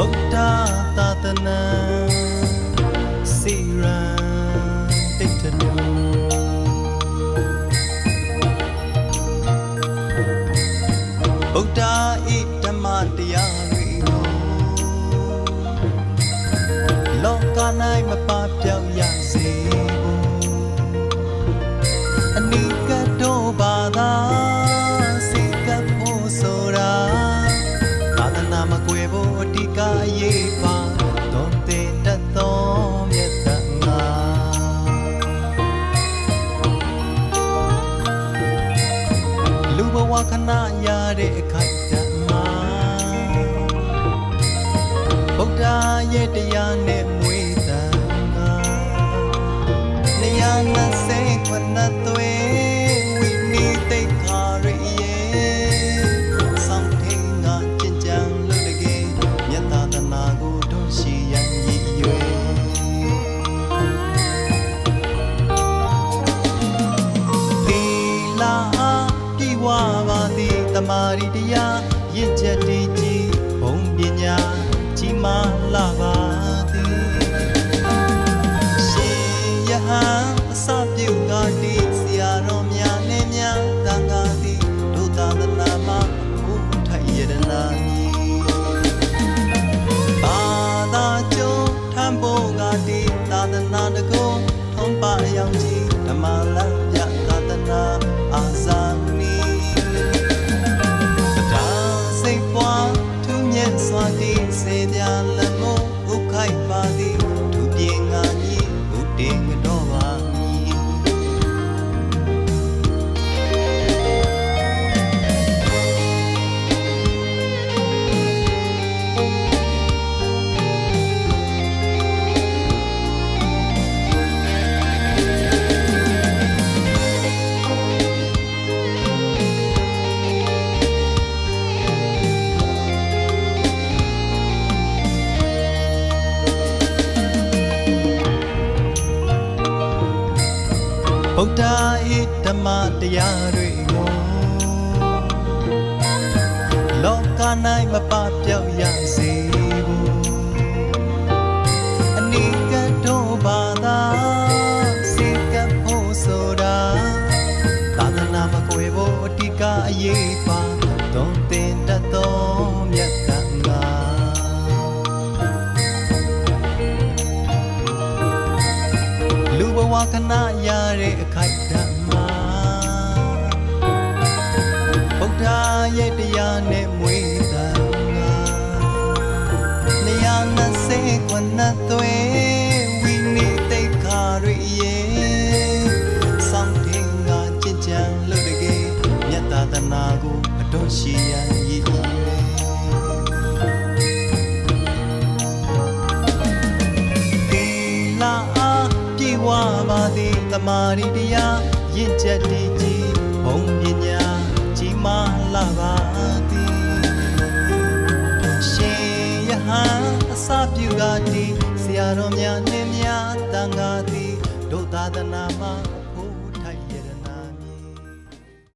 ဗုဒ္ဓသာသနာစီရန်တိတ်တလူဗုဒ္ဓဤဓမ္မတရားတွေလောက၌မပပြောင်း နာမကွယ်ဖို့အတိကအရေးပါသွန်သင်တတ်သောမြတ်တန်ငါလူဘဝခဏရတဲ့အခိုက်တမှာဗုဒ္ဓရဲ့တရားနဲ့မွေးတန်ကနေရာနဲ့စိတ်ခွနဲ့သွေး ရီတရားရင့်ချက်တည်ကြည်ဘုံပညာကြီးမားလာပါသည်ရှင်ယဟန်အစပြုကတိဆ စွာတည်စေပြလက်မဥခိုက်ပါသည် ဗုဒ္ဓဤဓမ္မတရားတွေကိုလောက၌မပပြောက်ရစေဘူးအနိကတောဘာသာစေကပ်ဖို့ဆိုတာသာသနာမကွယ်ဖို့အတိကအရေးပါ ဝခဏရတဲ့အခိုက်တမှာဗုဒ္ဓရဲ့တရားနဲ့မွေးတာငါနေရာနဲ့စေခွနဲ့သွေးဝိနည်းသိက္ခာရရဲ့စောင့်တင်ကကြင်ကြံလို့တကယ်မြတ်သာသနာကိုအတော်ရှိရန်ရည် မာရီတရားရင့်ချက်တည်ကြည်ဘုံပညာကြီးမားလာပါသည်ရှင်ယဟန်အစပြုကတည်ဆရာတော်များနှင့်များတန်ခါသည်ဒုသာသနာမှာ